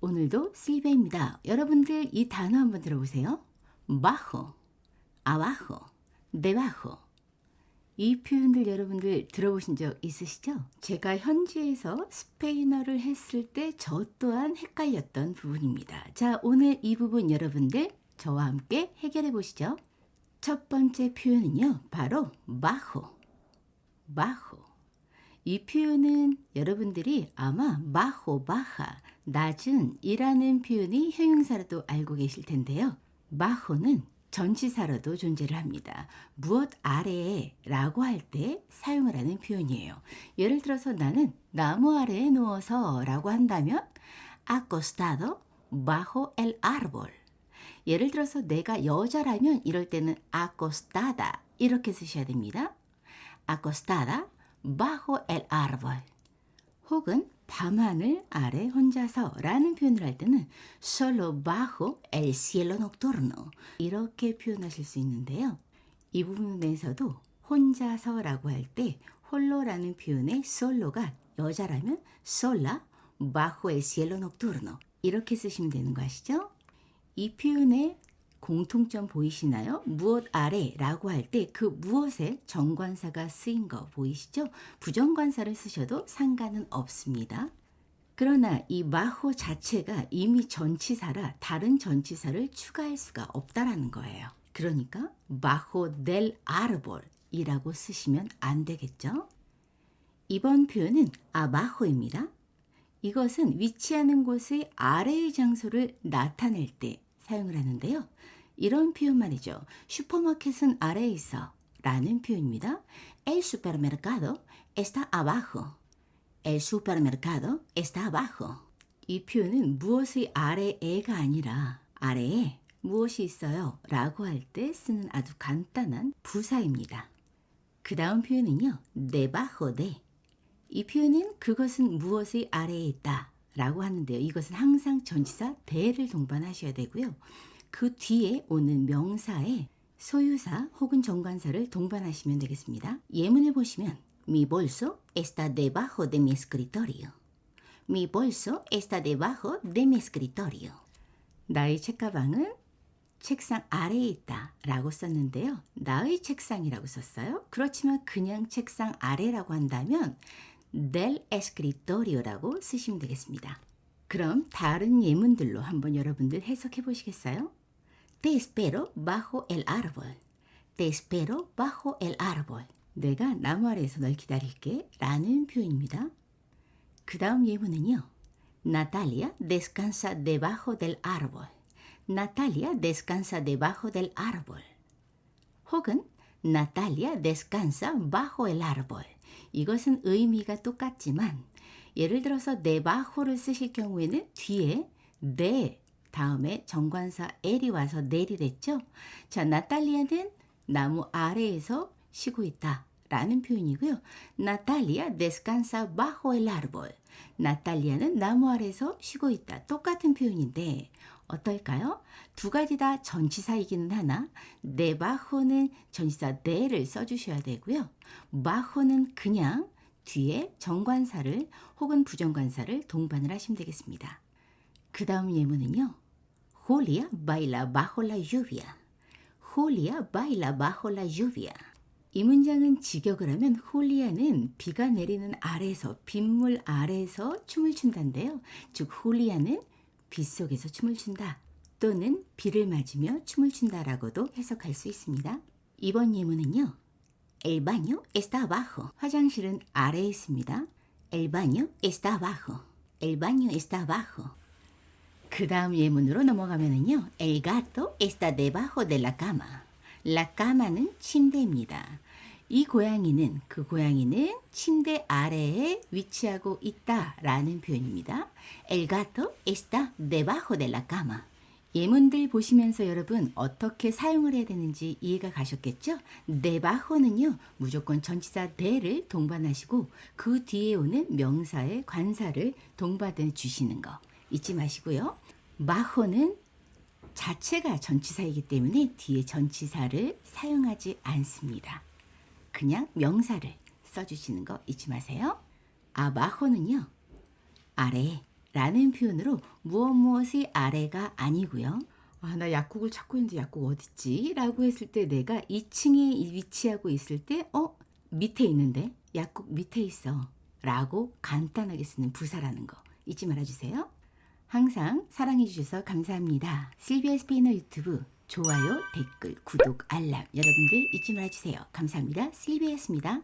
오늘도 실베입니다. 여러분들 이 단어 한번 들어보세요. bajo, abajo, debajo. 이 표현들 여러분들 들어보신 적 있으시죠? 제가 현지에서 스페인어를 했을 때 저 또한 헷갈렸던 부분입니다. 자, 오늘 이 부분 여러분들 저와 함께 해결해 보시죠. 첫 번째 표현은요, 바로 bajo, bajo. 이 표현은 여러분들이 아마 bajo, baja, 낮은 이라는 표현이 형용사로도 알고 계실 텐데요. bajo는 전치사로도 존재를 합니다. 무엇 아래에 라고 할 때 사용을 하는 표현이에요. 예를 들어서 나는 나무 아래에 누워서 라고 한다면 acostado bajo el árbol. 예를 들어서 내가 여자라면 이럴 때는 acostada 이렇게 쓰셔야 됩니다. acostada bajo el árbol. 혹은 밤하늘 아래 혼자서 라는 표현을 할 때는 solo bajo el cielo nocturno 이렇게 표현하실 수 있는데요. 이 부분에서도 혼자서라고 할 때 홀로라는 표현의 solo가 여자라면 sola bajo el cielo nocturno 이렇게 쓰시면 되는 거 아시죠? 이 표현의 공통점 보이시나요? 무엇 아래라고 할 때 그 무엇에 정관사가 쓰인 거 보이시죠? 부정관사를 쓰셔도 상관은 없습니다. 그러나 이 마호 자체가 이미 전치사라 다른 전치사를 추가할 수가 없다라는 거예요. 그러니까 마호 델 아르볼이라고 쓰시면 안 되겠죠? 이번 표현은 아바호입니다. 이것은 위치하는 곳의 아래의 장소를 나타낼 때 사용을 하는데요. 이런 표현 말이죠. 슈퍼마켓은 아래에 있어 라는 표현입니다. El supermercado está abajo. El supermercado está abajo. 이 표현은 무엇의 아래에가 아니라 아래에 무엇이 있어요 라고 할 때 쓰는 아주 간단한 부사입니다. 그 다음 표현은요. debajo de. 이 표현은 그것은 무엇의 아래에 있다 라고 하는데요. 이것은 항상 전치사 대를 동반하셔야 되고요. 그 뒤에 오는 명사에 소유사 혹은 정관사를 동반하시면 되겠습니다. 예문을 보시면 Mi bolso está debajo de mi escritorio. Mi bolso está debajo de mi escritorio. 나의 책가방은 책상 아래에 있다 라고 썼는데요. 나의 책상이라고 썼어요. 그렇지만 그냥 책상 아래라고 한다면 del escritorio라고 쓰시면 되겠습니다. 그럼 다른 예문들로 한번 여러분들 해석해 보시겠어요? Te espero bajo el árbol. Te espero bajo el árbol. 내가 나무 아래에서 널 기다릴게 라는 표현입니다. 그 다음 예문은요. Natalia descansa debajo del árbol. Natalia descansa debajo del árbol. 혹은 Natalia descansa bajo el árbol. 이것은 의미가 똑같지만 예를 들어서 debajo를 쓰실 경우에는 뒤에 de 다음에 정관사 엘이 와서 내리랬죠. 자, 나탈리아는 나무 아래에서 쉬고 있다. 라는 표현이고요. 나탈리아 descansa bajo el árbol. 나탈리아는 나무 아래에서 쉬고 있다. 똑같은 표현인데 어떨까요? 두 가지 다 전치사이기는 하나 네바호는 전치사 네를 써주셔야 되고요. 바호는 그냥 뒤에 정관사를 혹은 부정관사를 동반을 하시면 되겠습니다. 그 다음 예문은요. Julia baila bajo la lluvia. Julia baila bajo la lluvia. 이 문장은 직역을 하면 홀리아는 비가 내리는 아래에서 빗물 아래에서 춤을 춘다인데요. 즉 홀리아는 빗 속에서 춤을 춘다 또는 비를 맞으며 춤을 춘다라고도 해석할 수 있습니다. 이번 예문은요. El baño está abajo. 화장실은 아래에 있습니다. El baño está abajo. El baño está abajo. 그 다음 예문으로 넘어가면은요. El gato está debajo de la cama. La cama는 침대입니다. 이 고양이는 그 고양이는 침대 아래에 위치하고 있다라는 표현입니다. El gato está debajo de la cama. 예문들 보시면서 여러분 어떻게 사용을 해야 되는지 이해가 가셨겠죠? debajo는요 무조건 전치사 de를 동반하시고 그 뒤에 오는 명사의 관사를 동반해 주시는 거 잊지 마시고요. bajo는 자체가 전치사이기 때문에 뒤에 전치사를 사용하지 않습니다. 그냥 명사를 써주시는 거 잊지 마세요. 아바호는요. 아래 라는 표현으로 무엇 무엇의 아래가 아니고요. 아, 나 약국을 찾고 있는데 약국 어딨지? 라고 했을 때 내가 2층에 위치하고 있을 때, 어? 밑에 있는데? 약국 밑에 있어. 라고 간단하게 쓰는 부사라는 거 잊지 말아주세요. 항상 사랑해주셔서 감사합니다. 실비아 스페인어 유튜브 좋아요, 댓글, 구독, 알람 여러분들 잊지 말아주세요. 감사합니다. 실비아였습니다.